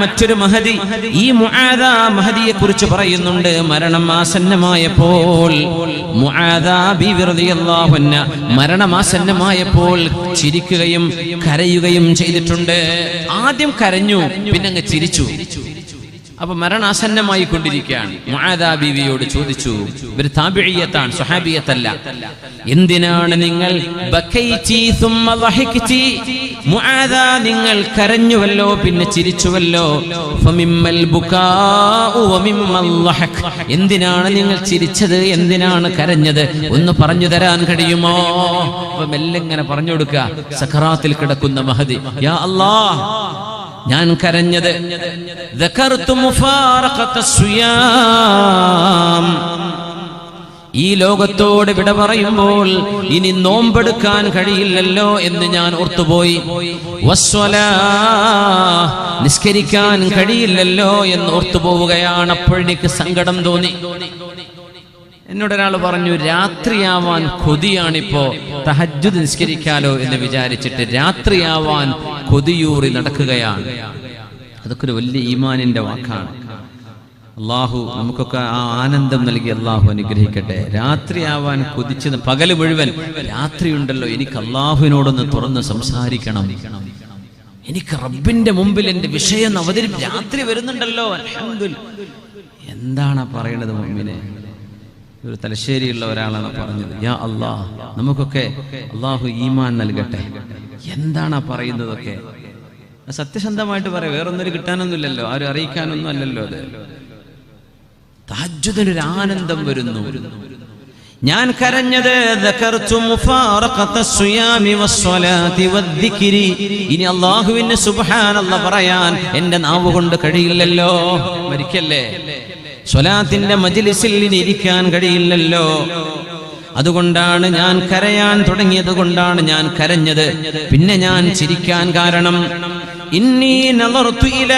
മറ്റൊരു മഹദി. ഈ മുആദ മഹദിയെ കുറിച്ച് പറയുന്നുണ്ട്. മരണം ആസന്നമായപ്പോൾ മുആദ ബീവി റളിയല്ലാഹു അൻഹ മരണം ആസന്നമായപ്പോൾ ചിരിക്കുകയും കരയുകയും ചെയ്തിട്ടുണ്ട്. ആദ്യം കരഞ്ഞു പിന്നെ ചിരിച്ചു. അപ്പൊ മരണാസന്നമായി കൊണ്ടിരിക്കുകയാണ് മുആദാ ബീവിയോട് ചോദിച്ചു ഇവർ താബിഴിയത്താണ് സ്വഹാബിയത്തല്ല. എന്തിനാണ് നിങ്ങൾ നിങ്ങൾ കരഞ്ഞുവല്ലോ പിന്നെ ചിരിച്ചുവല്ലോ. എന്തിനാണ് നിങ്ങൾ ചിരിച്ചത്? എന്തിനാണ് കരഞ്ഞത്? ഒന്ന് പറഞ്ഞു തരാൻ കഴിയുമോ? അപ്പൊ മെല്ലെ ഇങ്ങനെ പറഞ്ഞു കൊടുക്കുക. സഖറാത്തിൽ കിടക്കുന്ന മഹദി യാ അല്ലാഹ് ഞാൻ കരഞ്ഞത് ഈ ലോകത്തോട് വിട പറയുമ്പോൾ ഇനി നോമ്പെടുക്കാൻ കഴിയില്ലല്ലോ എന്ന് ഞാൻ ഓർത്തുപോയി. നിസ്കരിക്കാൻ കഴിയില്ലല്ലോ എന്ന് ഓർത്തുപോവുകയാണ് അപ്പോഴേക്ക് സങ്കടം തോന്നി. എന്നോട് ഒരാൾ പറഞ്ഞു രാത്രിയാവാൻ കൊതിയാണിപ്പോ. തഹജ്ജുദ് നിസ്കരിക്കാലോ എന്ന് വിചാരിച്ചിട്ട് രാത്രിയാവാൻ കൊതിയൂറി നടക്കുകയാണ്. അതൊക്കെ ഒരു വലിയ ഈമാനിന്റെ വാക്കാണ്. അള്ളാഹു നമുക്കൊക്കെ ആ ആനന്ദം നൽകി അള്ളാഹു അനുഗ്രഹിക്കട്ടെ. രാത്രിയാവാൻ കൊതിച്ച് പകൽ മുഴുവൻ രാത്രിയുണ്ടല്ലോ എനിക്ക് അള്ളാഹുവിനോടൊന്ന് തുറന്ന് സംസാരിക്കണം. എനിക്ക് റബ്ബിന്റെ മുമ്പിൽ എന്റെ വിഷയം അവതരി രാത്രി വരുന്നുണ്ടല്ലോ. എന്താണ് പറയണത് മുമ്പിനെ ഒരു തലശ്ശേരിയുള്ള ഒരാളാണ് പറഞ്ഞത്. യാ അള്ളാഹ് നമുക്കൊക്കെ അള്ളാഹു ഈമാൻ നൽകട്ടെ. എന്താണ് പറയുന്നതൊക്കെ? സത്യസന്ധമായിട്ട് പറയാം. വേറൊന്നൊരു കിട്ടാനൊന്നുമില്ലല്ലോ. ആരും അറിയിക്കാനൊന്നും അല്ലല്ലോ അത്. താജ്ജുദിനൊരു ആനന്ദം വരുന്നു. ഞാൻ കരഞ്ഞത് ഇനി അള്ളാഹുവിന്റെ സുബാനല്ല പറയാൻ എന്റെ നാവ് കൊണ്ട് കഴിയില്ലല്ലോ. മരിക്കല്ലേ? സ്വലാത്തിന്റെ മജിലിസിൽ ഇരിക്കാൻ കഴിയില്ലല്ലോ. അതുകൊണ്ടാണ് ഞാൻ കരയാൻ തുടങ്ങിയത് കൊണ്ടാണ് ഞാൻ കരഞ്ഞത്. പിന്നെ ഞാൻ ചിരിക്കാൻ കാരണം ഇന്നി നളർത്തു ഇല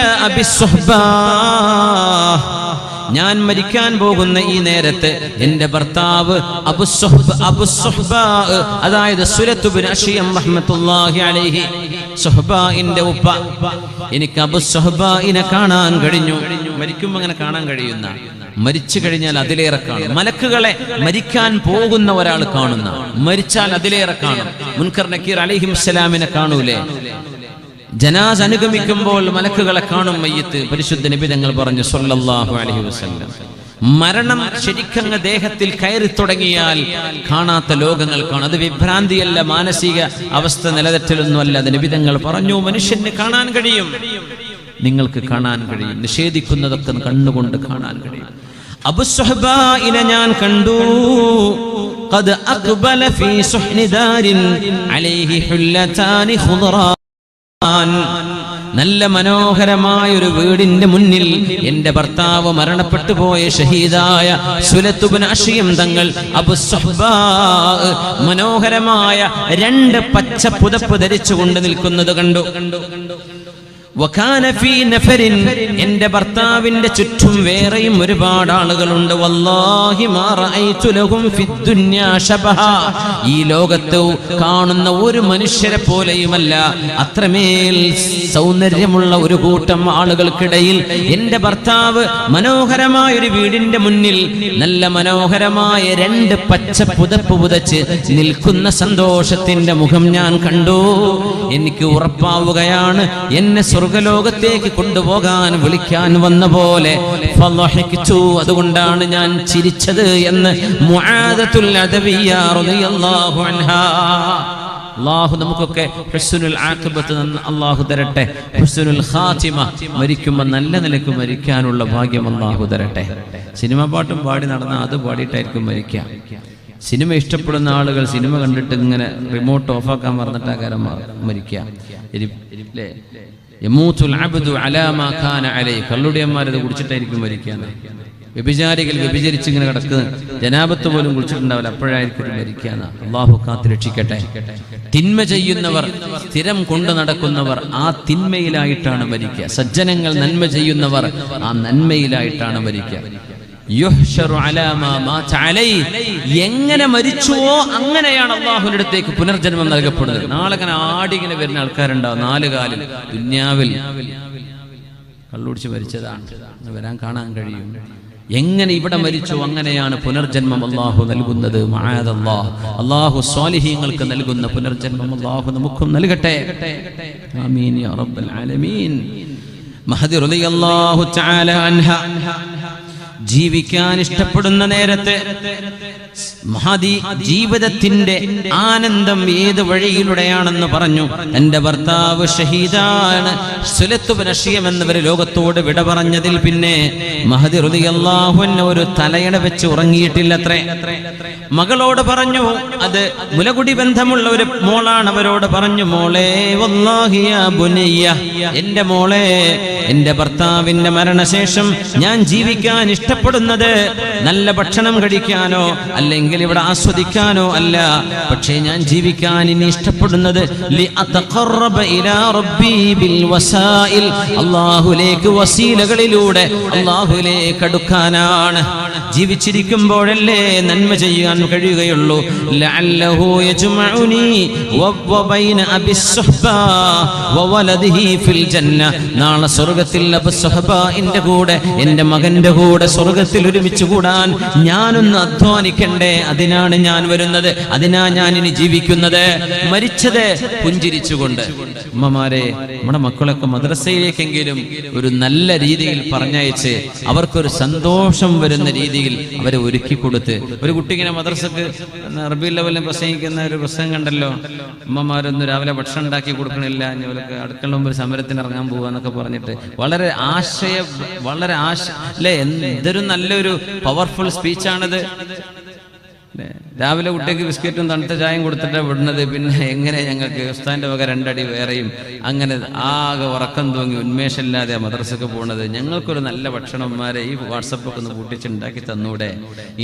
ഞാൻ മരിക്കാൻ പോകുന്ന ഈ നേരത്ത് എന്റെ ഭർത്താവ് അതായത് അഷിയം അലൈഹി ഉപ്പ. എനിക്ക് അബു സുഹ്ബാഇനെ കാണാൻ കഴിഞ്ഞു. മരിക്കുമ്പോ അങ്ങനെ കാണാൻ കഴിയുന്ന മരിച്ചു കഴിഞ്ഞാൽ അതിലേറെ കാണും. മലക്കുകളെ മരിക്കാൻ പോകുന്ന ഒരാൾ കാണുന്ന മരിച്ചാൽ അതിലേറെ കാണും. മുൻകർ നക്കീർ അലിഹിം സലാമിനെ കാണൂലേ? ജനാസ് അനുഗമിക്കുമ്പോൾ മലക്കുകളെ കാണും മയ്യത്ത് പരിശുദ്ധ നബി തങ്ങൾ പറഞ്ഞു സല്ലല്ലാഹു അലൈഹി വസല്ലം മരണം ശരിക്കങ്ങ് ദേഹത്തിൽ കയറി തുടങ്ങിയാൽ കാണാത്ത ലോകങ്ങൾ കാണും അത് വിഭ്രാന്തിയല്ല മാനസിക അവസ്ഥ നിലതെറ്റലൊന്നുമല്ല അത് നബി തങ്ങൾ പറഞ്ഞു മനുഷ്യന് കാണാൻ കഴിയും നിങ്ങൾക്ക് കാണാൻ കഴിയും നിഷേധിക്കുന്നതൊക്കെ കണ്ണുകൊണ്ട് കാണാൻ കഴിയും അബുസ്വഹബായിനെ ഞാൻ കണ്ടു قد أقبل في صحن دار عليه حلتان خضران നല്ല മനോഹരമായ ഒരു വീടിന്റെ മുന്നിൽ എന്റെ ഭർത്താവ് മരണപ്പെട്ടു പോയ ഷഹീദായ സുലത്തുബിൻ അഷിയം തങ്ങൾ മനോഹരമായ രണ്ട് പച്ച പുതപ്പ് ധരിച്ചുകൊണ്ട് നിൽക്കുന്നത് കണ്ടു. എന്റെ ഭർത്താവിന്റെ ചുറ്റും വേറെയും ഒരുപാട് ആളുകളുണ്ട്. ഈ ലോകത്ത് കാണുന്ന ഒരു മനുഷ്യരെ പോലെയുമല്ല. അത്രമേൽ സൗന്ദര്യമുള്ള ഒരു കൂട്ടം ആളുകൾക്കിടയിൽ എന്റെ ഭർത്താവ് മനോഹരമായ ഒരു വീടിന്റെ മുന്നിൽ നല്ല മനോഹരമായ രണ്ട് പച്ച പുതപ്പ് പുതച്ച് നിൽക്കുന്ന സന്തോഷത്തിന്റെ മുഖം ഞാൻ കണ്ടു. എനിക്ക് ഉറപ്പാവുകയാണ് എന്നെ സ്വർഗലോകത്തേക്ക് കൊണ്ടുപോകാൻ വിളിക്കാൻ വന്ന പോലെ. അതുകൊണ്ടാണ് ഞാൻ ചിരിച്ചത് എന്ന് അള്ളാഹു നമുക്കൊക്കെ ഹുസ്നുൽ ആഖിബത്ത് നന്ന അള്ളാഹു തരട്ടെ. ഹുസ്നുൽ ഖാത്തിമ മരിക്കുമ്പോൾ നല്ല നിലയ്ക്ക് മരിക്കാനുള്ള ഭാഗ്യം അള്ളാഹു തരട്ടെ. സിനിമ പാട്ടും പാടി നടന്ന അത് പാടിയിട്ടായിരിക്കും മരിക്കുക. സിനിമ ഇഷ്ടപ്പെടുന്ന ആളുകൾ സിനിമ കണ്ടിട്ട് ഇങ്ങനെ റിമോട്ട് ഓഫാക്കാൻ പറഞ്ഞിട്ടാകാരം മരിക്കുക. കള്ളുടിയന്മാരത് കുടിച്ചിട്ടായിരിക്കും മരിക്കുക വ്യഭിചാരികൾ വ്യഭിചരിച്ച് ഇങ്ങനെ കിടക്കുന്ന. ജനാപത്ത് പോലും കുളിച്ചിട്ടുണ്ടാവില്ല. അപ്പോഴായിരിക്കും മരിക്കാന്ന് അള്ളാഹു കാത്ത് രക്ഷിക്കട്ടെ. തിന്മ ചെയ്യുന്നവർ സ്ഥിരം കൊണ്ടു നടക്കുന്നവർ ആ തിന്മയിലായിട്ടാണ് മരിക്കുക. സജ്ജനങ്ങൾ നന്മ ചെയ്യുന്നവർ ആ നന്മയിലായിട്ടാണ് മരിക്കുക. എങ്ങനെ മരിച്ചുവോ അങ്ങനെയാണ് അള്ളാഹുവിന്റെ അടുത്തേക്ക് പുനർജന്മം നൽകപ്പെടുന്നത്. നാളെ അങ്ങനെ ആടിങ്ങനെ വരുന്ന ആൾക്കാരുണ്ടാവും നാല് കാലിൽ ദുന്യാവിൽ. കള്ളുടിച്ച് മരിച്ചതാണ്. വരാൻ കാണാൻ കഴിയും. എങ്ങനെ ഇവിടെ മരിച്ചു അങ്ങനെയാണ് പുനർജന്മം അള്ളാഹു നൽകുന്നത്. അള്ളാഹു സ്വാലിഹീങ്ങൾക്ക് നൽകുന്ന പുനർജന്മം അള്ളാഹു നമുക്കും നൽകട്ടെ. ആമീൻ യാ റബ്ബൽ ആലമീൻ. മഹദി റളിയല്ലാഹു തആല അൻഹ. ജീവിക്കാൻ ഇഷ്ടപ്പെടുന്ന നേരത്തെ മഹദി ജീവിതത്തിന്റെ ആനന്ദം ഏത് വഴിയിലൂടെയാണെന്ന് പറഞ്ഞു. എന്റെ ഭർത്താവ് ഷഹീദാണ്. സുലത്തുബനഷിയം എന്നവര് ലോകത്തോട് വിട പറഞ്ഞതിൽ പിന്നെ മഹദി റുദിയല്ലാഹുവിന് ഒരു തലയണ വെച്ച് ഉറങ്ങിയിട്ടില്ലത്രേ. മകളോട് പറഞ്ഞു അത് മുലകുടി ബന്ധമുള്ള ഒരു മോളാണ്. അവരോട് പറഞ്ഞു മോളെ എന്റെ മോളെ എന്റെ ഭർത്താവിന്റെ മരണശേഷം ഞാൻ ജീവിക്കാൻ ഇഷ്ടപ്പെടുന്നത് നല്ല ഭക്ഷണം കഴിക്കാനോ അല്ലെങ്കിൽ ഇവിടെ ആസ്വദിക്കാനോ അല്ല. പക്ഷേ ഞാൻ ജീവിക്കാൻ ഇനി ഇഷ്ടപ്പെടുന്നത് അള്ളാഹുലേക്ക് വസീലകളിലൂടെ അള്ളാഹുലേക്ക് അടുക്കാനാണ്. ജീവിച്ചിരിക്കുമ്പോഴല്ലേ നന്മ ചെയ്യാൻ കഴിയുകയുള്ളൂ. നാളെ സ്വർഗത്തിൽ എന്റെ കൂടെ എന്റെ മകന്റെ കൂടെ സ്വർഗത്തിൽ ഒരുമിച്ച് കൂടാൻ ഞാനൊന്ന് അധ്വാനിക്കണ്ടേ? അതിനാണ് ഞാൻ വരുന്നത്. അതിനാ ഞാൻ ഇനി ജീവിക്കുന്നത്. മരിച്ചത് പുഞ്ചിരിച്ചുകൊണ്ട്. അമ്മമാരെ നമ്മുടെ മക്കളൊക്കെ മദ്രസയിലേക്കെങ്കിലും ഒരു നല്ല രീതിയിൽ പറഞ്ഞയച്ച് അവർക്കൊരു സന്തോഷം വരുന്ന രീതിയിൽ അവരെ ഒരുക്കി കൊടുത്ത്. ഒരു കുട്ടി ഇങ്ങനെ മദർസക്ക് അറബി ലെവലിൽ പ്രസംഗിക്കുന്ന ഒരു പ്രസംഗം കണ്ടല്ലോ. അമ്മമാരൊന്നും രാവിലെ ഭക്ഷണം ഉണ്ടാക്കി കൊടുക്കണില്ല ഇനി അവർക്ക് അടുക്കള മുമ്പ് ഒരു സമരത്തിന് ഇറങ്ങാൻ പോവാന്നൊക്കെ പറഞ്ഞിട്ട്. വളരെ ആശയ വളരെ ആശ അല്ലെ? എന്തൊരു നല്ലൊരു പവർഫുൾ സ്പീച്ചാണിത്? രാവിലെ കുട്ടിക്ക് ബിസ്ക്കറ്റും തണുത്ത ചായയും കൊടുത്തിട്ട് വിടുന്നത്. പിന്നെ എങ്ങനെ ഞങ്ങൾക്ക് ഉസ്താന്റെ വക രണ്ടടി വേറെയും. അങ്ങനെ ആകെ ഉറക്കം തൂങ്ങി ഉന്മേഷമില്ലാതെ മദ്രസക്ക് പോകുന്നത് ഞങ്ങൾക്കൊരു നല്ല ഭക്ഷണന്മാരെ ഈ വാട്സപ്പൊക്കെ ഒന്ന് കൂട്ടിച്ചുണ്ടാക്കി തന്നൂടെ.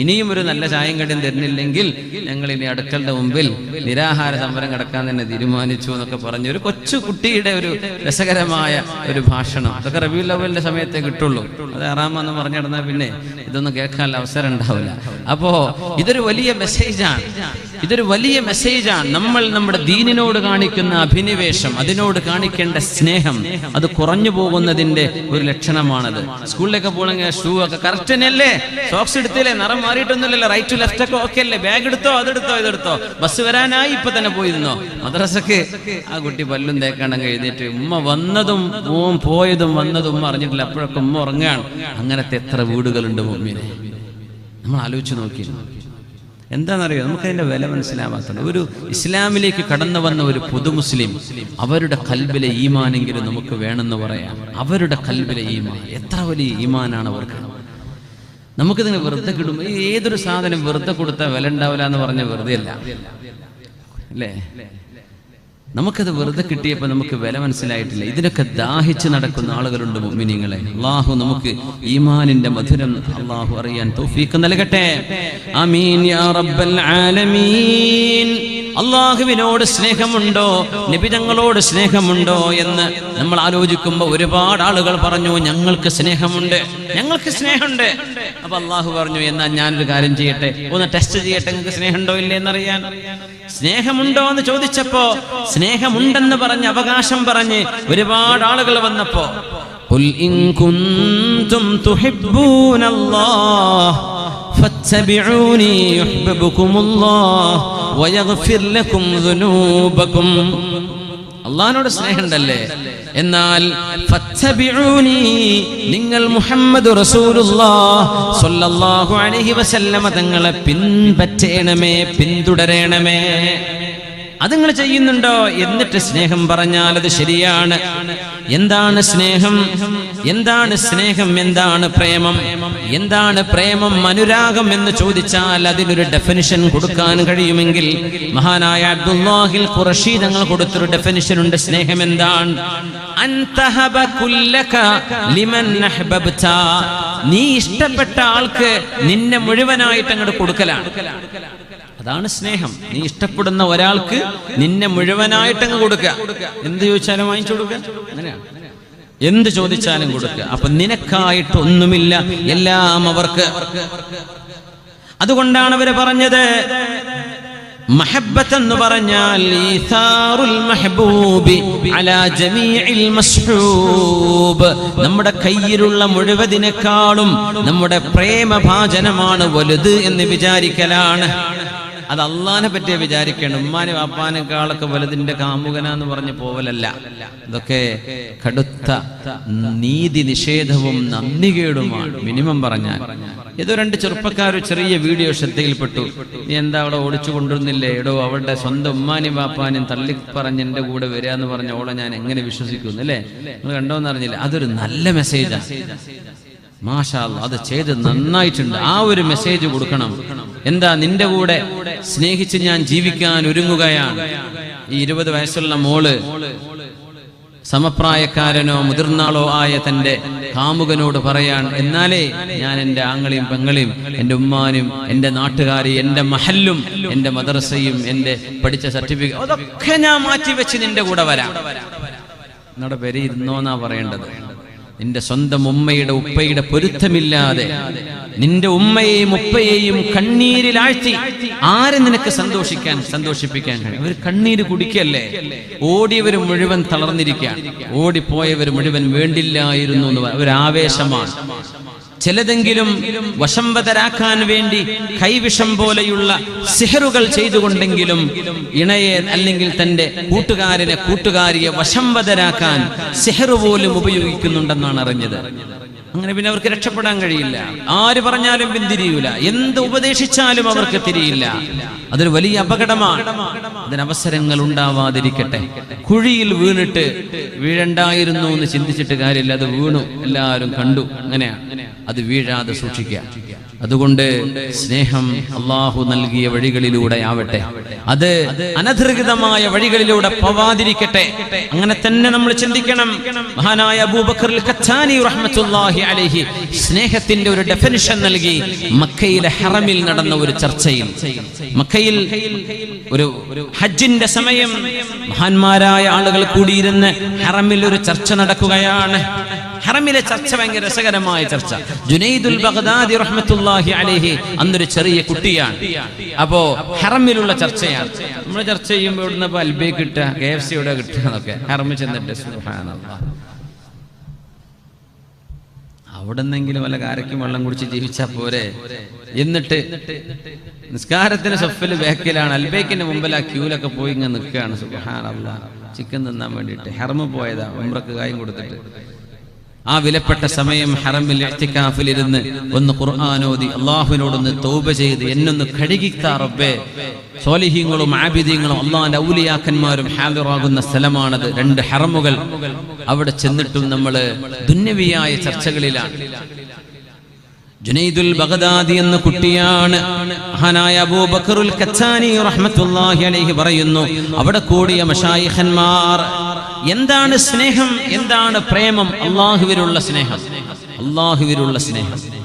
ഇനിയും ഒരു നല്ല ചായയും കടിയും തരുന്നില്ലെങ്കിൽ ഞങ്ങൾ ഇനി അടുക്കളുടെ മുമ്പിൽ നിരാഹാര സമരം കിടക്കാൻ തന്നെ തീരുമാനിച്ചു എന്നൊക്കെ പറഞ്ഞ് ഒരു കൊച്ചു കുട്ടിയുടെ ഒരു രസകരമായ ഒരു ഭാഷണം. അതൊക്കെ റബി ലെവലിന്റെ സമയത്തേ കിട്ടുള്ളൂ. അത് ആറാമെന്ന് പറഞ്ഞിടന്നാൽ പിന്നെ ഇതൊന്നും കേൾക്കാനുള്ള അവസരം ഉണ്ടാവില്ല. അപ്പോ ഇതൊരു വലിയ മെസ്സേജാണ്. ഇതൊരു വലിയ മെസ്സേജാണ്. നമ്മൾ നമ്മുടെ ദീനിനോട് കാണിക്കുന്ന അഭിനിവേശം അതിനോട് കാണിക്കേണ്ട സ്നേഹം അത് കുറഞ്ഞു പോകുന്നതിന്റെ ഒരു ലക്ഷണമാണത്. സ്കൂളിലേക്ക് പോകണമെങ്കിൽ ഷൂ ഒക്കെ കറക്റ്റ് തന്നെയല്ലേ? സോക്സ് എടുത്തില്ലേ? നിറം മാറിയിട്ടൊന്നുമില്ലല്ലോ. റൈറ്റ് ടു ലെഫ്റ്റ് ഒക്കെ ഓക്കെ അല്ലേ? ബാഗ് എടുത്തോ? അതെടുത്തോ? ഇതെടുത്തോ? ബസ് വരാനായി ഇപ്പൊ തന്നെ പോയിരുന്നോ? മദ്രസക്ക്? ആ കുട്ടി പല്ലും തേക്കണം എഴുന്നേറ്റ് ഉമ്മ വന്നതും ഓം പോയതും വന്നതും ഉമ്മ അറിഞ്ഞിട്ടില്ല. അപ്പോഴൊക്കെ ഉമ്മ ഉറങ്ങാണ് അങ്ങനത്തെ എത്ര വീടുകളുണ്ട് മുമ്പിനെ നമ്മൾ ആലോചിച്ച് നോക്കി എന്താണെന്നറിയോ? നമുക്കതിന്റെ വില മനസ്സിലാവാത്തത് ഒരു ഇസ്ലാമിലേക്ക് കടന്നു വന്ന ഒരു പുതു മുസ്ലിം അവരുടെ കൽബിലെ ഈമാനെങ്കിലും നമുക്ക് വേണമെന്ന് പറയാം. അവരുടെ കൽബിലെ ഈമാൻ. എത്ര വലിയ ഈമാനാണ് അവർക്ക്? നമുക്കിതിന് വെറുതെ കിടും. ഏതൊരു സാധനം വെറുതെ കൊടുത്താൽ വില ഉണ്ടാവില്ല എന്ന് പറഞ്ഞ വെറുതെ അല്ല. അല്ലേ? നമുക്കത് വെറുതെ കിട്ടിയപ്പോൾ നമുക്ക് വില മനസ്സിലായിട്ടില്ല. ഇതിനൊക്കെ ദാഹിച്ച് നടക്കുന്ന ആളുകളുണ്ട് മുഅ്മിനീങ്ങളെ. അള്ളാഹു നമുക്ക് ഈമാനിന്റെ മധുരം അള്ളാഹു അറിയാൻ തൗഫീഖ് നൽകട്ടെ. ആമീൻ യാ റബ്ബൽ ആലമീൻ. അള്ളാഹുവിനോട് സ്നേഹമുണ്ടോ? നിബിതങ്ങളോട് സ്നേഹമുണ്ടോ എന്ന് നമ്മൾ ആലോചിക്കുമ്പോൾ ഒരുപാട് ആളുകൾ പറഞ്ഞു ഞങ്ങൾക്ക് സ്നേഹമുണ്ട്. ഞങ്ങൾക്ക് സ്നേഹമുണ്ട്. അപ്പൊ അള്ളാഹു പറഞ്ഞു എന്നാ ഞാനൊരു കാര്യം ചെയ്യട്ടെ? ഒന്ന് ടെസ്റ്റ് ചെയ്യട്ടെ? നിങ്ങൾക്ക് സ്നേഹമുണ്ടോ ഇല്ലേ എന്നറിയാൻ? സ്നേഹമുണ്ടോ എന്ന് ചോദിച്ചപ്പോ സ്നേഹമുണ്ടെന്ന് പറഞ്ഞ് അവകാശം പറഞ്ഞ് ഒരുപാട് ആളുകൾ വന്നപ്പോ قل إن كنتم تحبون الله فاتبعوني يحببكم الله ويغفر لكم ذنوبكم അള്ളഹാനോട് സ്നേഹമുണ്ടല്ലേ? എന്നാൽ നിങ്ങൾ മുഹമ്മദ് തങ്ങളെ പിൻപറ്റേണമേ പിന്തുടരേണമേ. നിങ്ങൾ ചെയ്യുന്നുണ്ടോ എന്നിട്ട് സ്നേഹം പറഞ്ഞാൽ അത് ശരിയാണ്. എന്താണ് സ്നേഹം? എന്താണ് സ്നേഹം എന്താണ് പ്രേമം? എന്താണ് പ്രേമം അനുരാഗം എന്ന് ചോദിച്ചാൽ അതിനൊരു ഡെഫിനിഷൻ കൊടുക്കാൻ കഴിയുമെങ്കിൽ മഹാനായ അബ്ദുല്ലാഹിൽ ഖുറഷി തങ്ങൾ കൊടുത്തൊരു ഡെഫിനിഷൻ ഉണ്ട് സ്നേഹം എന്താണ്? നീ ഇഷ്ടപ്പെട്ട ആൾക്ക് നിന്നെ മുഴുവനായിട്ട് അങ്ങോട്ട് കൊടുക്കലാണ്. അതാണ് സ്നേഹം. നീ ഇഷ്ടപ്പെടുന്ന ഒരാൾക്ക് നിന്നെ മുഴുവനായിട്ട് അങ്ങ് കൊടുക്കുക. എന്ത് ചോദിച്ചാലും വാങ്ങിച്ചു കൊടുക്കുക? അങ്ങനെയാണ്. എന്ത് ചോദിച്ചാലും കൊടുക്കുക. അപ്പൊ നിനക്കായിട്ട് ഒന്നുമില്ല എല്ലാം അവർക്ക്. അതുകൊണ്ടാണ് അവർ പറഞ്ഞത് മഹബത്ത് എന്ന് പറഞ്ഞാൽ നമ്മുടെ കയ്യിലുള്ള മുഴുവതിനേക്കാളും നമ്മുടെ പ്രേമഭാചനമാണ് വലുത് എന്ന് വിചാരിക്കലാണ്. അത് അള്ളാനെ പറ്റിയേ വിചാരിക്കണം. ഉമ്മാനും വാപ്പാനേക്കാളൊക്കെ വലുതിന്റെ കാമുകനാന്ന് പറഞ്ഞ് പോവലല്ല. ഇതൊക്കെ കടുത്ത നീതി നിഷേധവും നന്ദികേടുമാണ് മിനിമം പറഞ്ഞാൽ. ഏതോ രണ്ട് ചെറുപ്പക്കാർ ചെറിയ വീഡിയോ ശ്രദ്ധയിൽപ്പെട്ടു. നീ എന്താ അവിടെ ഓടിച്ചു കൊണ്ടുവരുന്നില്ലേ? എടോ അവളുടെ സ്വന്തം ഉമ്മാനും വാപ്പാനും തള്ളി പറഞ്ഞ് എന്റെ കൂടെ വരിക എന്ന് പറഞ്ഞ ഓളെ ഞാൻ എങ്ങനെ വിശ്വസിക്കുന്നു അല്ലേ? നിങ്ങൾ കണ്ടോന്ന് അറിഞ്ഞില്ല. അതൊരു നല്ല മെസ്സേജാണ് മാഷാ അത് ചെയ്ത് നന്നായിട്ടുണ്ട്. ആ ഒരു മെസ്സേജ് കൊടുക്കണം. എന്താ നിന്റെ കൂടെ സ്നേഹിച്ച് ഞാൻ ജീവിക്കാൻ ഒരുങ്ങുകയാണ്. ഈ ഇരുപത് വയസ്സുള്ള മോൾ സമപ്രായക്കാരനോ മുതിർന്നാളോ ആയ തന്റെ കാമുകനോട് പറയാൻ എന്നാലേ ഞാൻ എന്റെ ആങ്ങളെയും പെങ്ങളെയും എന്റെ ഉമ്മാനും എന്റെ നാട്ടുകാരി എന്റെ മഹല്ലും എന്റെ മദ്രസയും എന്റെ പഠിച്ച സർട്ടിഫിക്കറ്റ് അതൊക്കെ ഞാൻ മാറ്റി വെച്ച് നിന്റെ കൂടെ വരാം. നിങ്ങളുടെ പേര് ഇരുന്നോന്നാ പറയേണ്ടത്. നിന്റെ സ്വന്തം ഉമ്മയുടെ ഉപ്പയുടെ പൊരുത്തമില്ലാതെ നിന്റെ ഉമ്മയെയും ഉപ്പയെയും കണ്ണീരിൽ ആഴ്ത്തി ആരെ നിനക്ക് സന്തോഷിക്കാൻ സന്തോഷിപ്പിക്കാൻ കഴിയും? അവർ കണ്ണീര് കുടിക്കല്ലേ? ഓടിയവർ മുഴുവൻ തളർന്നിരിക്കുകയാണ്. ഓടിപ്പോയവർ മുഴുവൻ വേണ്ടില്ലായിരുന്നു എന്ന് ഒരു ആവേശമാണ് ചിലതെങ്കിലും വശംവതരാക്കാൻ വേണ്ടി കൈവിഷം പോലെയുള്ള സിഹറുകൾ ചെയ്തുകൊണ്ടെങ്കിലും ഇണയെ അല്ലെങ്കിൽ തന്റെ കൂട്ടുകാരനെ കൂട്ടുകാരിയെ വശംവതരാക്കാൻ സിഹറു പോലും ഉപയോഗിക്കുന്നുണ്ടെന്നാണ് അറിഞ്ഞത്. അങ്ങനെ പിന്നെ അവർക്ക് രക്ഷപ്പെടാൻ കഴിയില്ല. ആര് പറഞ്ഞാലും പിന്തിരിയൂല. എന്ത് ഉപദേശിച്ചാലും അവർക്ക് തിരിയില്ല. അതൊരു വലിയ അപകടമാണ്. അതിന് അവസരങ്ങൾ ഉണ്ടാവാതിരിക്കട്ടെ. കുഴിയിൽ വീണിട്ട് വീഴണ്ടായിരുന്നു എന്ന് ചിന്തിച്ചിട്ട് കാര്യമില്ല. അത് വീണു. എല്ലാവരും കണ്ടു. അങ്ങനെയാണ് അത് വീഴാതെ സൂക്ഷിക്കുക. അതുകൊണ്ട് സ്നേഹം അള്ളാഹു നൽകിയ വഴികളിലൂടെ ആവട്ടെ അത് അനധികൃതമായ വഴികളിലൂടെ പോവാതിരിക്കട്ടെ. അങ്ങനെ തന്നെ നമ്മൾ ചിന്തിക്കണം. മഹാനായ അബൂബക്കർ സ്നേഹത്തിന്റെ ഒരു ഡെഫിനിഷൻ നൽകി മക്കയിലെ ഹറമിൽ നടന്ന ഒരു ചർച്ചയിൽ. മക്കയിൽ ഒരു ഹജ്ജിന്റെ സമയം മഹാന്മാരായ ആളുകൾ കൂടിയിരുന്ന് ഹറമിൽ ഒരു ചർച്ച നടക്കുകയാണ്. ഹറമിലെ ചർച്ച ഭയങ്കര രസകരമായ ചർച്ച. ജുനൈദുൽ ബഗ്ദാദി റഹ്മത്തുള്ളാഹി അലൈഹി അന്നൊരു ചെറിയ കുട്ടിയാണ്. അപ്പോ ഹറമിലുള്ള ചർച്ചയാണ്. നമ്മൾ ചർച്ച ചെയ്യുമ്പോൾ ഇവിടുന്ന് ഇപ്പൊ അൽബേ കിട്ടുക കെ എഫ് സി ഇവിടെ കിട്ടുക എന്നൊക്കെ. ഹറമിൽ ചെന്നിട്ട് അവിടെ നിന്നെങ്കിലും വല്ല കാരക്കും വെള്ളം കുടിച്ച് ജീവിച്ചാ പോരെ. എന്നിട്ട് നിസ്കാരത്തിന് സഫൽ ബേക്കിലാണ്. അൽബേക്കിന്റെ മുമ്പിൽ ആ ക്യൂലൊക്കെ പോയി ഇങ്ങനെ നിൽക്കുകയാണ്. ചിക്കൻ തിന്നാൻ വേണ്ടിയിട്ട് ഹെർമ പോയതാ. ഉമ്രക്ക് കായും കൊടുത്തിട്ട്. ആ വിലപ്പെട്ട സമയം ഹറമിൽ എത്തിക്കാഫിലിരുന്ന് ഒന്ന് ഖുർആാനോദി അള്ളാഹുവിനോടൊന്ന് തൗബ ചെയ്ത് എന്നൊന്ന് കഴുകിത്താ റബ്ബേ. സോലിഹീങ്ങളും ആബിദീങ്ങളും അള്ളാഹിന്റെ ഔലിയാക്കന്മാരും ഹാജറാകുന്ന സ്ഥലമാണത്. രണ്ട് ഹറമുകൾ അവിടെ ചെന്നിട്ടും നമ്മൾ ദുന്യവിയായ ചർച്ചകളിലാണ്. ജുനൈദുൽ ബഗ്ദാദി എന്ന കുട്ടിയാണ്. മഹാനായ അബൂബക്കറുൽ കച്ചാനി റഹ്മത്തുള്ളാഹി അലൈഹി പറയുന്നു അവിടെ കൂടിയ മഷായിഖന്മാർ എന്താണ് സ്നേഹം? എന്താണ് പ്രേമം? അള്ളാഹുവിലുള്ള സ്നേഹം. അള്ളാഹുവിലുള്ള സ്നേഹം.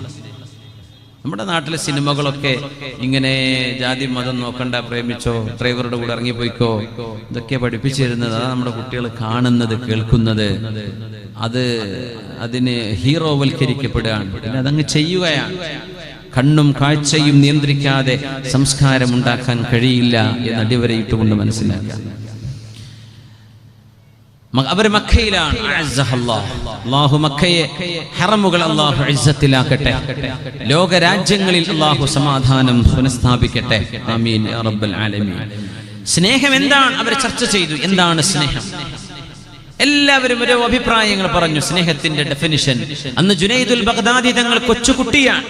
നമ്മുടെ നാട്ടിലെ സിനിമകളൊക്കെ ഇങ്ങനെ ജാതി മതം നോക്കണ്ട പ്രേമിച്ചോ ഡ്രൈവറുടെ കൂടെ ഇറങ്ങിപ്പോയിക്കോ ഇതൊക്കെ പഠിപ്പിച്ചിരുന്നത് അതാണ് നമ്മുടെ കുട്ടികൾ കാണുന്നത് കേൾക്കുന്നത്. അത് അതിന് ഹീറോവൽക്കരിക്കപ്പെടുകയാണ്. പിന്നെ അതങ്ങ് ചെയ്യുകയാണ്. കണ്ണും കാഴ്ചയും നിയന്ത്രിക്കാതെ സംസ്കാരം ഉണ്ടാക്കാൻ കഴിയില്ല എന്ന് അടിവരയിട്ടുകൊണ്ട് മനസ്സിലാക്കുക. മ- അവർ മക്കയിലാണ്. അള്ളാഹു മക്കയെ ഹറമുകൾ അള്ളാഹു ലോക രാജ്യങ്ങളിൽ അള്ളാഹു സമാധാനം പുനഃസ്ഥാപിക്കട്ടെ. ആമീൻ റബ്ബൽ ആലമീൻ. സ്നേഹം എന്താണ്? അവർ ചർച്ച ചെയ്തു. എന്താണ് സ്നേഹം? എല്ലാവരും ഓരോ അഭിപ്രായങ്ങൾ പറഞ്ഞു. സ്നേഹത്തിന്റെ ഡെഫിനിഷൻ അന്ന് ജുനൈദുൽ ബഗ്ദാദി തങ്ങൾ കൊച്ചുകുട്ടിയാണ്.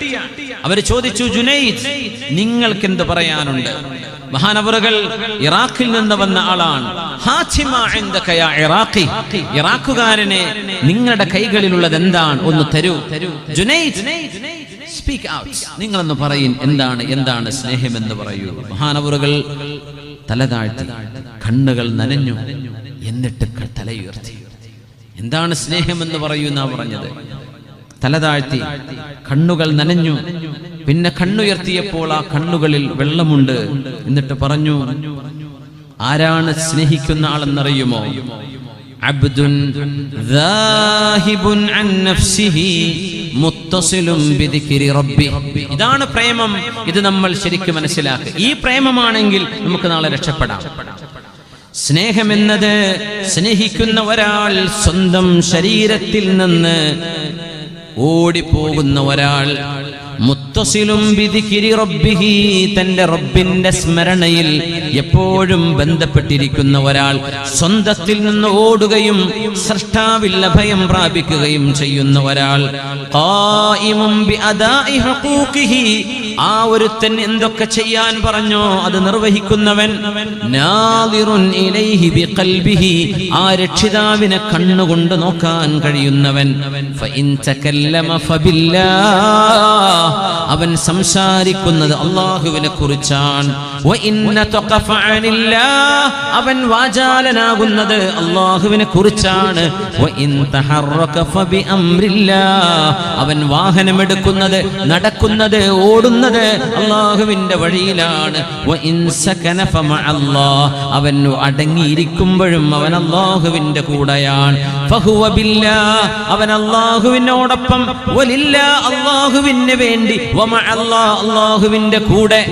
അവർ ചോദിച്ചു ജുനൈദ് നിങ്ങൾക്ക് എന്ത് പറയാനുണ്ട്? മഹാനവറുകൾ ഇറാഖിൽ നിന്ന് വന്ന ആളാണ്. ഇറാഖുകാരനെ നിങ്ങളുടെ കൈകളിലുള്ളത് എന്താണ്? ഒന്ന് തരൂ. Speak out. നിങ്ങളൊന്ന് പറയും എന്താണ് എന്താണ് സ്നേഹമെന്ന് പറയൂ. മഹാനവറുകൾ തല താഴ്ത്തി കണ്ണുകൾ നനഞ്ഞു എന്നിട്ട് തലയുയർത്തി. എന്താണ് സ്നേഹമെന്ന് പറയൂ എന്നാ പറഞ്ഞത്. തല താഴ്ത്തി കണ്ണുകൾ നനഞ്ഞു പിന്നെ കണ്ണുയർത്തിയപ്പോൾ ആ കണ്ണുകളിൽ വെള്ളമുണ്ട്. എന്നിട്ട് പറഞ്ഞു ആരാണ് സ്നേഹിക്കുന്ന ആളെന്നറിയുമോ? അബ്ദുൻ അൻ നഫ്സിഹി മുത്തസിലും റബ്ബി. ഇതാണ് പ്രേമം. ഇത് നമ്മൾ ശരിക്കും മനസ്സിലാക്കുക. ഈ പ്രേമമാണെങ്കിൽ നമുക്ക് നാളെ രക്ഷപ്പെടാം. സ്നേഹമെന്നത് സ്നേഹിക്കുന്ന ഒരാൾ സ്വന്തം ശരീരത്തിൽ നിന്ന് ഓടിപ്പോകുന്ന ഒരാൾ മുത്തസിലും വിധിക്കിരി റബ്ബിഹി തന്റെ റബ്ബിന്റെ സ്മരണയിൽ എപ്പോഴും ബന്ധപ്പെട്ടിരിക്കുന്ന ഒരാൾ സ്വന്തത്തിൽ നിന്ന് ഓടുകയും സൃഷ്ടാവിൽ അഭയം പ്രാപിക്കുകയും ചെയ്യുന്ന ഒരാൾ. ആ ഒരുത്തൻ എന്തൊക്കെ ചെയ്യാൻ പറഞ്ഞോ അത് നിർവഹിക്കുന്നവൻ ആ രക്ഷിതാവിനെ കണ്ണുകൊണ്ട് നോക്കാൻ കഴിയുന്നവൻ. ഫഇൻ തകല്ലമ ഫബില്ലാഹ് അവൻ സംസാരിക്കുന്നത് അള്ളാഹുവിനെ കുറിച്ചാണ്. അവൻ വാചാലനാകുന്നത് അള്ളാഹുവിനെ കുറിച്ചാണ്. അവൻ വാഹനമെടുക്കുന്നത് നടക്കുന്നത് ഓടുന്നത് അള്ളാഹുവിന്റെ വഴിയിലാണ്. അവൻ അടങ്ങിയിരിക്കുമ്പോഴും അവൻ അള്ളാഹുവിന്റെ കൂടെയാണ്. അവൻ അള്ളാഹുവിനോടൊപ്പം. അള്ളാഹുവിന് വേണ്ടി. അള്ളാഹുവിന്റെ കൂടെ.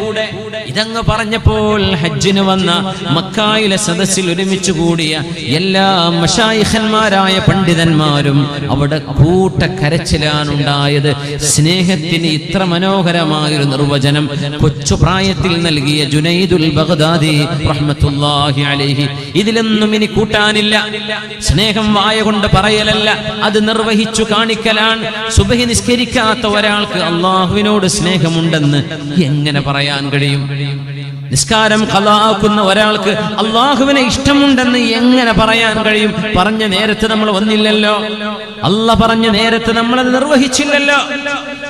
ഇതങ്ങ് പറഞ്ഞപ്പോൾ ഹജ്ജിന് വന്ന മക്കായിലെ സദസ്സിൽ ഒരുമിച്ച് കൂടിയ എല്ലാ മഷായിഹന്മാരായ പണ്ഡിതന്മാരും അവിടെ കൂട്ട കരച്ചിലാണുണ്ടായത് സ്നേഹത്തിന് ഇത്ര മനോഹരമായൊരു നിർവചനം കൊച്ചു പ്രായത്തിൽ നൽകിയ ജുനൈദുൽ ബഗ്ദാദി അലൈഹി. ഇതിലൊന്നും ഇനി കൂട്ടാനില്ല. സ്നേഹം വായ കൊണ്ട് പറയലല്ല അത് നിർവഹിച്ചു കാണിക്കലാണ്. സുബഹി നിസ്കരിക്കാത്ത ഒരാൾക്ക് അള്ളാഹുവിനോട് സ്നേഹമുണ്ടെന്ന് എങ്ങനെ പറയാൻ കഴിയും? നിസ്കാരം കലാക്കുന്ന ഒരാൾക്ക് അള്ളാഹുവിനെ ഇഷ്ടമുണ്ടെന്ന് എങ്ങനെ പറയാൻ കഴിയും? പറഞ്ഞ നേരത്ത് നമ്മൾ വന്നില്ലല്ലോ. അല്ല പറഞ്ഞ നേരത്ത് നമ്മൾ അത് നിർവഹിച്ചില്ലല്ലോ.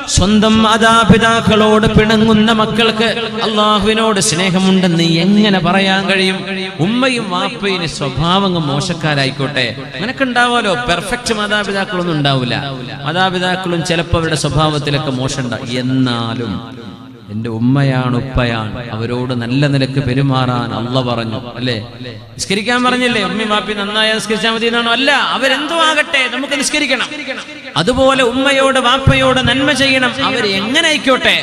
സ്വന്തം മാതാപിതാക്കളോട് പിണങ്ങുന്ന മക്കൾക്ക് അള്ളാഹുവിനോട് സ്നേഹമുണ്ടെന്ന് എങ്ങനെ പറയാൻ കഴിയും? ഉമ്മയും വാപ്പയും സ്വഭാവങ്ങൾ മോശക്കാരായിക്കോട്ടെ. നിനക്ക് ഉണ്ടാവുമല്ലോ പെർഫെക്റ്റ് മാതാപിതാക്കളൊന്നും ഉണ്ടാവില്ല മാതാപിതാക്കളും ചിലപ്പോൾ അവരുടെ സ്വഭാവത്തിലൊക്കെ മോശം ഉണ്ടാവും എന്നാലും എന്റെ ഉമ്മയാണ് ഉപ്പയാണ്. അവരോട് നല്ല നിലയ്ക്ക് പെരുമാറാൻ അള്ള പറഞ്ഞു അല്ലേ? നിസ്കരിക്കാൻ പറഞ്ഞില്ലേ? ഉമ്മി മാപ്പി നന്നായി നിസ്കരിച്ചാൽ മതി എന്നാണോ അല്ല അവരെന്തോ ആകട്ടെ നമുക്ക് നിസ്കരിക്കണം. അതുപോലെ ഉമ്മയോട് വാപ്പയോട് നന്മ ചെയ്യണം. അവർ എങ്ങനെ ആയിക്കോട്ടെ?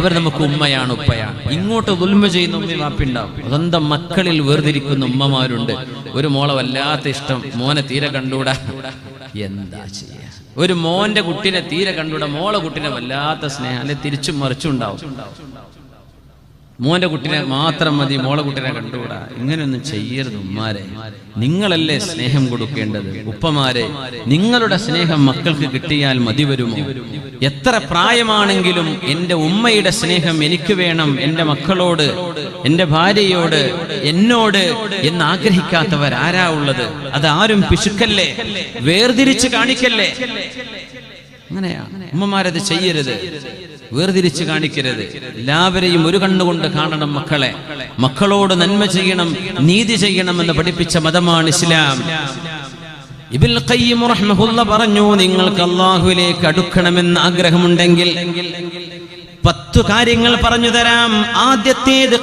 അവർ നമുക്ക് ഉമ്മയാണ് ഉപ്പയാണ്. ഇങ്ങോട്ട് ദുൽമ ചെയ്യുന്ന ഉമ്മി മാപ്പിണ്ടാവും സ്വന്തം മക്കളിൽ വേർതിരിക്കുന്ന ഉമ്മമാരുണ്ട്. ഒരു മോളെ വല്ലാത്ത ഇഷ്ടം. മോനെ തീരെ കണ്ടൂടാ. എന്താ ചെയ്യാ? ഒരു മോന്റെ കുട്ടിനെ തീരെ കണ്ടൂടാ? മോളെ കുട്ടിനെ വല്ലാത്ത സ്നേഹം. അല്ലെ തിരിച്ചും മറിച്ചും ഉണ്ടാവും. മോന്റെ കുട്ടിനെ മാത്രം മതി മോളെ കുട്ടിനെ കണ്ടുകൂടാ. ഇങ്ങനെയൊന്നും ചെയ്യരുത് ഉമ്മാരെ. നിങ്ങളല്ലേ സ്നേഹം കൊടുക്കേണ്ടത്? ഉപ്പമാരെ നിങ്ങളുടെ സ്നേഹം മക്കൾക്ക് കിട്ടിയാൽ മതി വരുമോ? എത്ര പ്രായമാണെങ്കിലും എന്റെ ഉമ്മയുടെ സ്നേഹം എനിക്ക് വേണം എന്റെ മക്കളോട് എന്റെ ഭാര്യയോട് എന്നോട് എന്ന് ആഗ്രഹിക്കാത്തവർ ആരാ ഉള്ളത്? അത് ആരും പിശുക്കല്ലേ? വേർതിരിച്ച് കാണിക്കല്ലേ? അങ്ങനെയാ. ഉമ്മമാരത് ചെയ്യരുത്. വേർതിരിച്ച് കാണിക്കരുത്. എല്ലാവരെയും ഒരു കണ്ണുകൊണ്ട് കാണണം മക്കളെ. മക്കളോട് നന്മ ചെയ്യണം നീതി ചെയ്യണം എന്ന് പഠിപ്പിച്ച മതമാണ് ഇസ്ലാം. ഇബിൽ ഖയ്യിം പറഞ്ഞു നിങ്ങൾക്ക് അള്ളാഹുവിലേക്ക് അടുക്കണമെന്ന് ആഗ്രഹമുണ്ടെങ്കിൽ പത്തു കാര്യങ്ങൾ പറഞ്ഞു തരാം. ആദ്യത്തേത്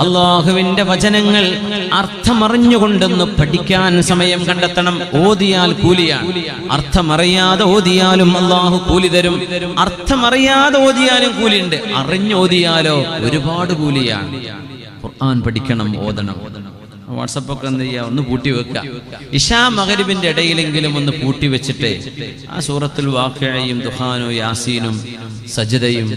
അള്ളാഹുവിന്റെ വചനങ്ങൾ അർത്ഥമറിഞ്ഞുകൊണ്ടൊന്ന് പഠിക്കാൻ സമയം കണ്ടെത്തണം. ഓതിയാൽ കൂലിയാണ്. അർത്ഥമറിയാതെ ഓതിയാലും അള്ളാഹു കൂലി തരും. അർത്ഥമറിയാതെ ഓതിയാലും കൂലിയുണ്ട്. അറിഞ്ഞോതിയാലോ ഒരുപാട് കൂലിയാണ്. ഖുർആൻ പഠിക്കണം ഓതണം. വാട്സപ്പ് ഒക്കെ എന്ത് ചെയ്യുക ഒന്ന് പൂട്ടി വെക്കുക ഇഷാ മകരിബിന്റെ ഇടയിലെങ്കിലും ഒന്ന് പൂട്ടി വെച്ചിട്ട് ആ സൂറത്തിൽ വാക്കഴയും ദുഹാനും യാസീനും സജിതയും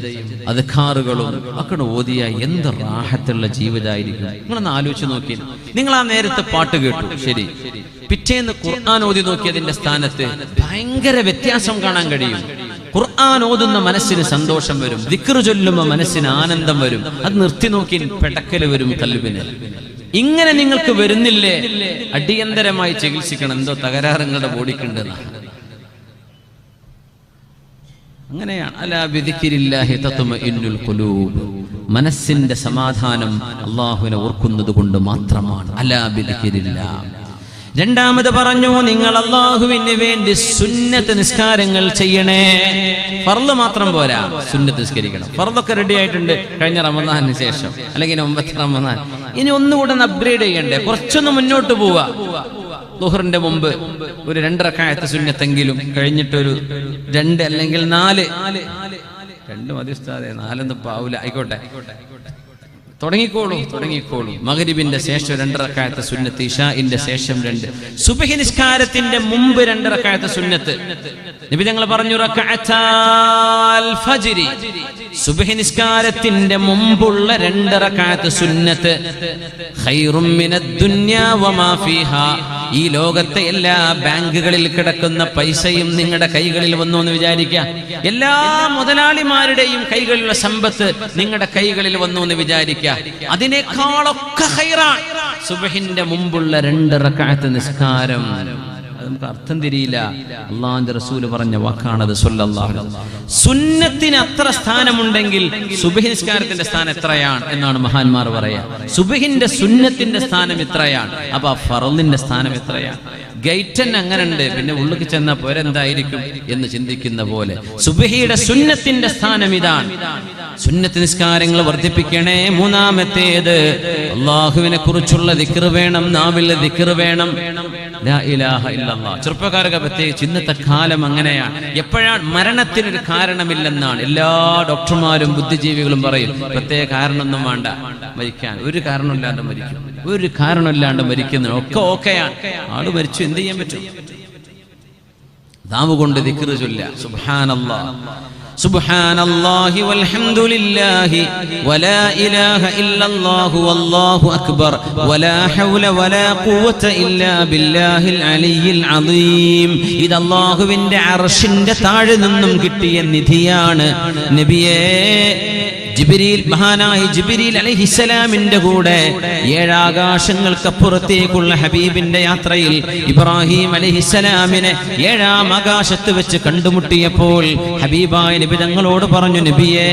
അധികാറുകളും ഒക്കെ ഓതിയ എന്ത് റാഹത്തുള്ള ജീവിതമായിരിക്കും നിങ്ങളൊന്ന് ആലോചിച്ച് നോക്കി. നിങ്ങൾ ആ നേരത്തെ പാട്ട് കേട്ടു. ശരി. പിറ്റേന്ന് ഖുർആൻ ഓതി നോക്കിയതിന്റെ സ്ഥാനത്ത് ഭയങ്കര വ്യത്യാസം കാണാൻ കഴിയും. ഖുർആൻ ഓതുന്ന മനസ്സിന് സന്തോഷം വരും. ദിക്റ് ചൊല്ലുമ്പോൾ മനസ്സിന് ആനന്ദം വരും. അത് നിർത്തി നോക്കി പെടക്കൽ വരും കല്ലുവിന് ഇങ്ങനെ നിങ്ങൾക്ക് വരുന്നില്ലേ? അടിയന്തരമായി ചികിത്സിക്കണം. എന്തോ തകരാറ് നിങ്ങളുടെ ബോഡിക്കുണ്ട് അങ്ങനെയാണ്. അലാ മനസ്സിന്റെ സമാധാനം അള്ളാഹുവിനെ ഓർക്കുന്നത് കൊണ്ട് മാത്രമാണ്. അലാ രണ്ടാമത് പറഞ്ഞു നിങ്ങൾ അള്ളാഹുവിന് വേണ്ടി സുന്നത്ത് നിസ്കാരങ്ങൾ ചെയ്യണേ. ഫർൾ മാത്രം പോരാ സുന്നത്ത് നിസ്കരിക്കണം. ഫർളൊക്കെ റെഡി ആയിട്ടുണ്ട് കഴിഞ്ഞ റമദാനിന് ശേഷം അല്ലെങ്കിൽ ഒമ്പത്തി റമദാൻ. ഇനി ഒന്നുകൂടെ ഒന്ന് അപ്ഗ്രേഡ് ചെയ്യണ്ടേ? കുറച്ചൊന്ന് മുന്നോട്ട് പോവാ. ദുഹറിന്റെ മുമ്പ് ഒരു രണ്ടരക്കായത്തെ സുന്നത്തെങ്കിലും കഴിഞ്ഞിട്ടൊരു രണ്ട് അല്ലെങ്കിൽ നാല്. രണ്ട് മതി നാലൊന്നും പാവൂല. ആയിക്കോട്ടെ. തുടങ്ങിക്കോളൂ തുടങ്ങിക്കോളൂ. മകരിബിന്റെ ശേഷം രണ്ടരക്കായത്തെ സുന്നത്ത് ഇഷാഇന്റെ ശേഷം രണ്ട്. സുബഹി നിസ്കാരത്തിന്റെ മുമ്പ് രണ്ടരക്കായത്തെ സുന്നത്ത്. നബി ഞങ്ങൾ പറഞ്ഞു ഫജ്രി. സുബഹി നിസ്കാരത്തിന്റെ മുമ്പുള്ള രണ്ടരക്കായത്തെ സുന്നത്ത്. ഖൈറും മിനദ് ദുനിയാ വമാ ഫീഹാ. ഈ ലോകത്തെ എല്ലാ ബാങ്കുകളിൽ കിടക്കുന്ന പൈസയും നിങ്ങളുടെ കൈകളിൽ വന്നു എന്ന് വിചാരിക്കുക എല്ലാ മുതലാളിമാരുടെയും കൈകളിലുള്ള സമ്പത്ത് നിങ്ങളുടെ കൈകളിൽ വന്നു എന്ന് വിചാരിക്കുക അതിനേക്കാളൊക്കെ സുബഹിന്റെ മുമ്പുള്ള രണ്ട് റക്കാത്ത നിസ്കാരം. നമുക്ക് അർത്ഥം തിരിയില്ല. അള്ളാന്റെ റസൂൽ പറഞ്ഞ വാക്കാണത്. സുന്നത്തിന് അത്ര സ്ഥാനമുണ്ടെങ്കിൽ സുബഹിസ്കാരത്തിന്റെ സ്ഥാനം എത്രയാണ് എന്നാണ് മഹാന്മാർ പറയാ. സുബഹിന്റെ സുന്നത്തിന്റെ സ്ഥാനം ഇത്രയാണ് അപ്പൊ ഫറലിന്റെ സ്ഥാനം എത്രയാണ്? ഗൈറ്റൻ അങ്ങനെ ഉണ്ട് പിന്നെ ഉള്ളിൽ ചെന്ന പോരെന്തായിരിക്കും എന്ന് ചിന്തിക്കുന്ന പോലെ. സുബഹിയുടെ സുന്നത്തിന്റെ സ്ഥാനം ഇതാണ്. സുന്നത്ത് നിസ്കാരങ്ങൾ വർദ്ധിപ്പിക്കണേ. മൂന്നാമത്തേത് അള്ളാഹുവിനെ കുറിച്ചുള്ള ദിക്ർ വേണം നാവിലെ ദിക്ർ വേണം. ചെറുപ്പക്കാരൊക്കെ പ്രത്യേകിച്ച് ഇന്നത്തെ കാലം അങ്ങനെയാണ്. എപ്പോഴാണ് മരണത്തിനൊരു കാരണമില്ലെന്നാണ് എല്ലാ ഡോക്ടർമാരും ബുദ്ധിജീവികളും പറയും. പ്രത്യേക കാരണമൊന്നും വേണ്ട. മരിക്കാൻ ഒരു കാരണമില്ലാണ്ട് മരിക്കും. ഒരു കാരണമില്ലാണ്ട് മരിക്കുന്ന ഒക്കെ ഓക്കെയാണ്. ആൾ മരിച്ചു എന്ത് ചെയ്യാൻ പറ്റും? നാവ് കൊണ്ട് ദിക്കറ് ചൊല്ല സുബ്ഹാനല്ലാഹ് സുബ്ഹാനല്ലാഹി വൽഹംദുലില്ലാഹി വലാ ഇലാഹ ഇല്ലല്ലാഹു വല്ലാഹു അക്ബർ വലാ ഹൗല വലാ ഖുവത ഇല്ലാ ബില്ലാഹിൽ അലിയിൽ അദീം. ഇത് അല്ലാഹുവിന്റെ അർശിന്റെ താഴെ നിന്നും കിട്ടിയ നിധിയാണ്. നബിയേ ജിബിരിൽ മഹാനായ ജിബിരിൽ അലഹിസലാമിന്റെ കൂടെ ഏഴാകാശങ്ങൾക്കപ്പുറത്തേക്കുള്ള ഹബീബിന്റെ യാത്രയിൽ ഇബ്രാഹിം അലഹിസലാമിനെ ഏഴാം ആകാശത്ത് വെച്ച് കണ്ടുമുട്ടിയപ്പോൾ ഹബീബായ നബി തങ്ങളോട് പറഞ്ഞു നബിയെ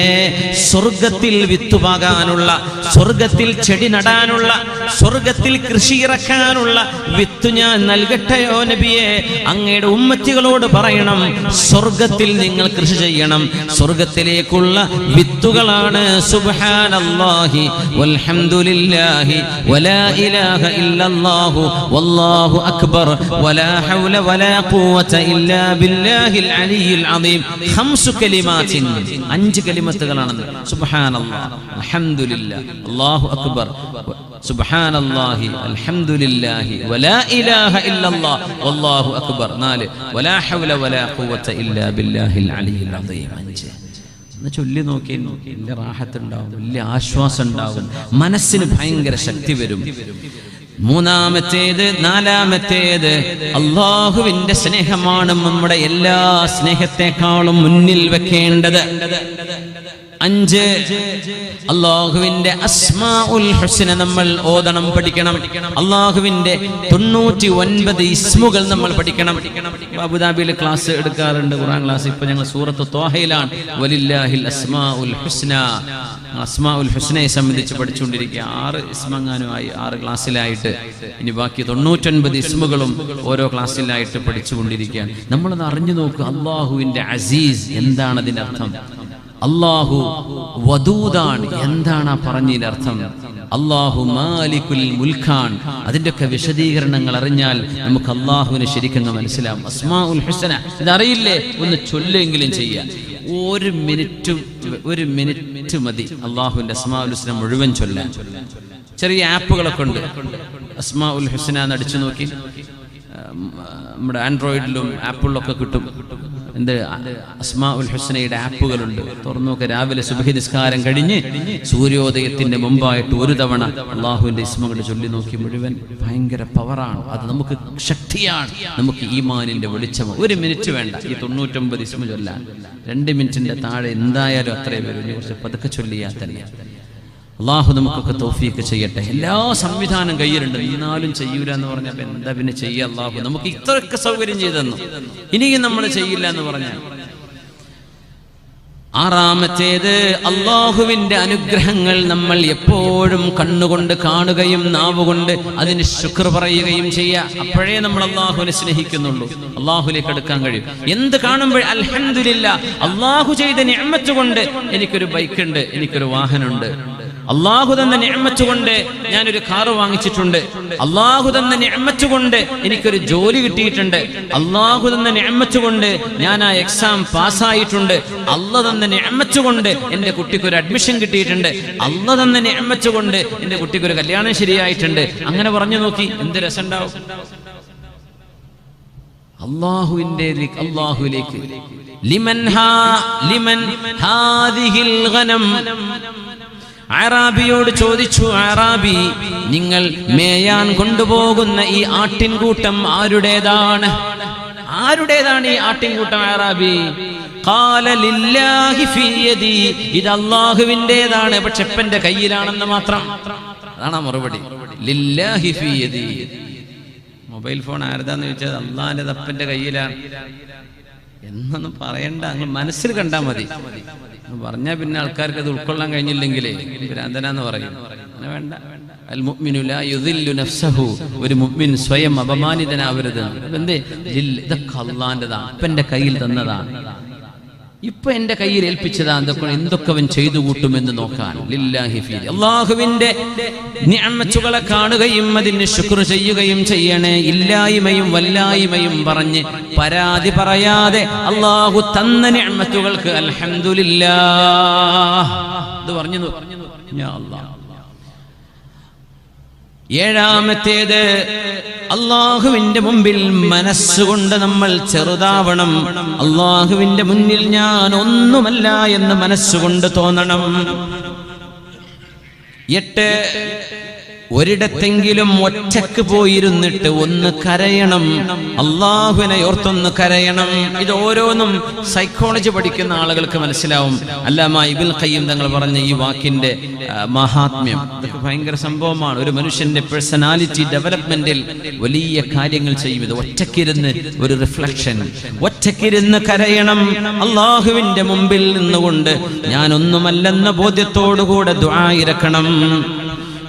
സ്വർഗത്തിൽ വിത്തുപാകാനുള്ള സ്വർഗത്തിൽ ചെടി നടാനുള്ള സ്വർഗത്തിൽ കൃഷി ഇറക്കാനുള്ള വിത്ത് ഞാൻ നൽകട്ടെയോ നബിയെ? അങ്ങയുടെ ഉമ്മത്തികളോട് പറയണം സ്വർഗത്തിൽ നിങ്ങൾ കൃഷി ചെയ്യണം സ്വർഗത്തിലേക്കുള്ള വിത്തുകളാണ് സുബ്ഹാനല്ലാഹി വൽഹംദുലില്ലാഹി വലാ ഇലാഹ ഇല്ലല്ലാഹു വല്ലാഹു അക്ബർ വലാ ഹൗല വലാ ഖുവത ഇല്ലാ ബില്ലാഹിൽ അലിയിൽ അദീം. ഖംസു കലിമാത്തിൻ. അഞ്ച് കലിമത്തുകളാണ് സുബ്ഹാനല്ലാഹ് അൽഹംദുലില്ലാഹ് അല്ലാഹു അക്ബർ. സുബ്ഹാനല്ലാഹി അൽഹംദുലില്ലാഹി വലാ ഇലാഹ ഇല്ലല്ലാഹ് വല്ലാഹു അക്ബർ. നാല്. വലാ ഹൗല വലാ ഖുവത ഇല്ലാ ബില്ലാഹിൽ അലിയിൽ അദീം. അഞ്ച്. ഒന്ന് ചൊല്ലി നോക്കി. വലിയ റാഹത്തുണ്ടാവും വലിയ ആശ്വാസം ഉണ്ടാവും മനസ്സിന് ഭയങ്കര ശക്തി വരും. മൂന്നാമത്തേത് നാലാമത്തേത് അള്ളാഹുവിന്റെ സ്നേഹമാണ് നമ്മുടെ എല്ലാ സ്നേഹത്തെക്കാളും മുന്നിൽ വെക്കേണ്ടത്. അഞ്ച്. അള്ളാഹുവിന്റെ അസ്മാ ഉൽ ഹുസ്ന നമ്മൾ ഓതണം പഠിക്കണം. അള്ളാഹുവിന്റെ തൊണ്ണൂറ്റി ഒൻപത് ഇസ്മുകൾ നമ്മൾ പഠിക്കണം. അബുദാബിയിൽ ക്ലാസ് എടുക്കാറുണ്ട് ഖുറാൻ ക്ലാസ്. ഇപ്പൊ ഞങ്ങൾ സൂറത്ത് തോഹയിലാണ് വലില്ലാഹിൽ അസ്മാ ഉൽ ഹുസ്ന. അസ്മാ ഉൽ ഹുസ്നയെ സംബന്ധിച്ച് പഠിച്ചുകൊണ്ടിരിക്കുക. ആറ് ഇസ്മങ്ങാനുമായി ആറ് ക്ലാസ്സിലായിട്ട്. ഇനി ബാക്കി തൊണ്ണൂറ്റൊൻപത് ഇസ്മുകളും ഓരോ ക്ലാസ്സിലായിട്ട് പഠിച്ചുകൊണ്ടിരിക്കുകയാണ്. നമ്മളത് അറിഞ്ഞു നോക്കുക അള്ളാഹുവിന്റെ അസീസ്. എന്താണ് അതിന്റെ അർത്ഥം? അള്ളാഹു വദൂദാണ് എന്താണ് ആ പറഞ്ഞതിനർത്ഥം? അള്ളാഹു മാലിക്കുൽ മുൽഖാൻ. അതിന്റെയൊക്കെ വിശദീകരണങ്ങൾ അറിഞ്ഞാൽ നമുക്ക് അള്ളാഹുവിനെ ശരിക്കും മനസ്സിലാവും. അസ്മാ ഉൽ ഹുസന. ഇതറിയില്ലേ? ഒന്ന് ചൊല്ലെങ്കിലും ചെയ്യാം. ഒരു മിനിറ്റും ഒരു മിനിറ്റ് മതി അള്ളാഹുവിന്റെ അസ്മാ ഉൽ മുഴുവൻ ചൊല്ലാൻ. ചെറിയ ആപ്പുകളൊക്കെ ഉണ്ട്. അസ്മാ ഉൽ ഹുസന എന്ന് അടിച്ചു നോക്കി. നമ്മുടെ ആൻഡ്രോയിഡിലും ആപ്പിളിലൊക്കെ കിട്ടും. എന്ത്? അസ്മാ ഉൽ ഹുസ്നയുടെ ആപ്പുകളുണ്ട്. തുറന്നു നോക്കുക രാവിലെ സുബഹി നിസ്കാരം കഴിഞ്ഞ് സൂര്യോദയത്തിന്റെ മുമ്പായിട്ട് ഒരു തവണ അള്ളാഹുവിന്റെ ഇസ്മകൾ ചൊല്ലി നോക്കി മുഴുവൻ ഭയങ്കര പവറാണ് അത് നമുക്ക് ശക്തിയാണ്. നമുക്ക് ഈമാനിന്റെ വെളിച്ചം. ഒരു മിനിറ്റ് വേണ്ട. ഈ തൊണ്ണൂറ്റൊമ്പത് ഇസ്മ ചൊല്ലാൻ. രണ്ട് മിനിറ്റിന്റെ താഴെ എന്തായാലും അത്രയും ഇനി കുറച്ച് പതുക്കെ ചൊല്ലിയാൽ തന്നെ. അള്ളാഹു നമുക്കൊക്കെ തോഫിയൊക്കെ ചെയ്യട്ടെ. എല്ലാ സംവിധാനം കയ്യിലുണ്ട്. എന്നാലും ചെയ്യൂല എന്ന് പറഞ്ഞാൽ എന്താ പിന്നെ ചെയ്യുക അള്ളാഹു നമുക്ക് ഇത്രയൊക്കെ സൗകര്യം ചെയ്തെന്നു? ഇനിയും നമ്മൾ ചെയ്യില്ല എന്ന് പറഞ്ഞാൽ. ആറാമത്തേത് അള്ളാഹുവിന്റെ അനുഗ്രഹങ്ങൾ നമ്മൾ എപ്പോഴും കണ്ണുകൊണ്ട് കാണുകയും നാവുകൊണ്ട് അതിന് ശുക്ർ പറയുകയും ചെയ്യുക അപ്പോഴേ നമ്മൾ അള്ളാഹുവിനെ സ്നേഹിക്കുന്നുള്ളൂ. അള്ളാഹുലേക്ക് എടുക്കാൻ കഴിയും. എന്ത് കാണുമ്പോൾ അൽഹന്ദില്ല അള്ളാഹു ചെയ്ത കൊണ്ട് എനിക്കൊരു ബൈക്കുണ്ട് എനിക്കൊരു വാഹനമുണ്ട്. അള്ളാഹു തന്നെ നിഅമത്ത് കൊണ്ട് ഞാനൊരു കാറ് വാങ്ങിച്ചിട്ടുണ്ട്. അള്ളാഹു തന്നെ നിഅമത്ത് കൊണ്ട് എനിക്കൊരു ജോലി കിട്ടിയിട്ടുണ്ട്. അള്ളാഹു തന്നെ നിഅമത്ത് കൊണ്ട് ഞാൻ ആ എക്സാം പാസ്സായിട്ടുണ്ട്. അല്ല തന്നെ നിഅമത്ത് കൊണ്ട് എന്റെ കുട്ടിക്ക് ഒരു അഡ്മിഷൻ കിട്ടിയിട്ടുണ്ട്. അല്ല തന്നെ നിഅമത്ത് കൊണ്ട് എന്റെ കുട്ടിക്ക് ഒരു കല്യാണം ശരിയായിട്ടുണ്ട്. അങ്ങനെ പറഞ്ഞു നോക്കി എന്ത് രസമുണ്ടാവും? അള്ളാഹുവിന്റെ അള്ളാഹുലേക്ക് ലിമൻ ഹാ ലിമൻ ഹാദിഹിൽ ഗനം. അറാബിയോട് ചോദിച്ചു അറാബി നിങ്ങൾ മേയാൻ കൊണ്ടുപോകുന്ന ഈ ആട്ടിൻകൂട്ടം ആരുടേതാണ്? ആരുടേതാണ് ഈ ആട്ടിൻകൂട്ടം അറാബി. ഇത് അള്ളാഹുവിന്റെതാണ് പക്ഷെ എപ്പന്റെ കയ്യിലാണെന്ന് മാത്രം. അതാണ് മറുപടി. മൊബൈൽ ഫോൺ ആരുതാന്ന് ചോദിച്ചാൽ അള്ളാന്റെ തപ്പന്റെ കയ്യിലാണ് എന്നൊന്നും പറയണ്ട. അങ്ങ് മനസ്സിൽ കണ്ടാ മതി. പറഞ്ഞാ പറഞ്ഞാൽ പിന്നെ ആൾക്കാർക്ക് അത് ഉൾക്കൊള്ളാൻ കഴിഞ്ഞില്ലെങ്കിലേ ഭ്രാന്തനാന്ന് പറയും. വേണ്ട. ഒരു മുഅ്മിൻ സ്വയം അപമാനിതനാവരുത് എന്തേ ഇതൊക്കെ അള്ളാന്റെതാണ്. അപ്പന്റെ കയ്യിൽ തന്നതാണ്. ഇപ്പൊ എന്റെ കയ്യിൽ ഏൽപ്പിച്ചതാ എന്തൊക്കെ എന്തൊക്കെ അവൻ ചെയ്തു കൂട്ടുമെന്ന് നോക്കാൻ. അള്ളാഹുവിന്റെ നിഅമത്തുകളെ കാണുകയും അതിന് ശുക്ർ ചെയ്യുകയും ചെയ്യണേ. ഇല്ലായ്മയും വല്ലായ്മയും പറഞ്ഞ് പരാതി പറയാതെ അള്ളാഹു തന്ന നിഅമത്തുകൾക്ക് അലഹമില്ല പറഞ്ഞു പറഞ്ഞു അല്ലാഹ്. ഏഴാമത്തേത് അള്ളാഹുവിന്റെ മുമ്പിൽ മനസ്സുകൊണ്ട് നമ്മൾ ചെറുതാവണം. അള്ളാഹുവിന്റെ മുന്നിൽ ഞാൻ ഒന്നുമല്ല എന്ന് മനസ്സുകൊണ്ട് തോന്നണം. എട്ട് ഒരിടത്തെങ്കിലും ഒറ്റയ്ക്ക് പോയിരുന്നിട്ട് ഒന്ന് കരയണം. അള്ളാഹുവിനെ ഓർത്തൊന്ന് കരയണം. ഇത് ഓരോന്നും സൈക്കോളജി പഠിക്കുന്ന ആളുകൾക്ക് മനസ്സിലാവും. അല്ലാമ ഇബിൽ ഖയ്യം തങ്ങൾ പറഞ്ഞ ഈ വാക്കിന്റെ മഹാത്മ്യം. ഇതൊക്കെ ഭയങ്കര സംഭവമാണ്. ഒരു മനുഷ്യന്റെ പേഴ്സണാലിറ്റി ഡെവലപ്മെന്റിൽ വലിയ കാര്യങ്ങൾ ചെയ്യും. ഇത് ഒറ്റക്കിരുന്ന് ഒരു റിഫ്ലക്ഷൻ ഒറ്റക്കിരുന്ന് കരയണം. അള്ളാഹുവിന്റെ മുമ്പിൽ നിന്നുകൊണ്ട് ഞാനൊന്നുമല്ലെന്ന ബോധ്യത്തോടുകൂടെ ദ്വായിരക്കണം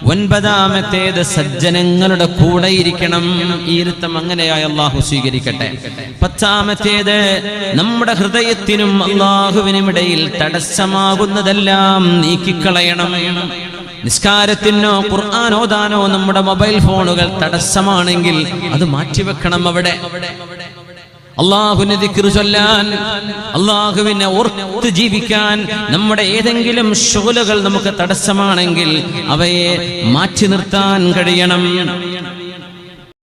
ഒൻപതാമത്തേത് സജ്ജനങ്ങളുടെ കൂടെ ഇരിക്കണം. ഈ ഇരുത്തം അങ്ങനെയായി അള്ളാഹു സ്വീകരിക്കട്ടെ. പത്താമത്തേത് നമ്മുടെ ഹൃദയത്തിനും അള്ളാഹുവിനും ഇടയിൽ തടസ്സമാകുന്നതെല്ലാം നീക്കിക്കളയണം. നിസ്കാരത്തിനോ ഖുർആൻ ഓതാനോ നമ്മുടെ മൊബൈൽ ഫോണുകൾ തടസ്സമാണെങ്കിൽ അത് മാറ്റിവെക്കണം അവിടെ. അള്ളാഹുവിനെ ദിക്റ് ചൊല്ലാൻ അള്ളാഹുവിനെ ഓർത്ത് ജീവിക്കാൻ നമ്മുടെ ഏതെങ്കിലും ശോലകൾ നമുക്ക് തടസ്സമാണെങ്കിൽ അവയെ മാറ്റി നിർത്താൻ കഴിയണം.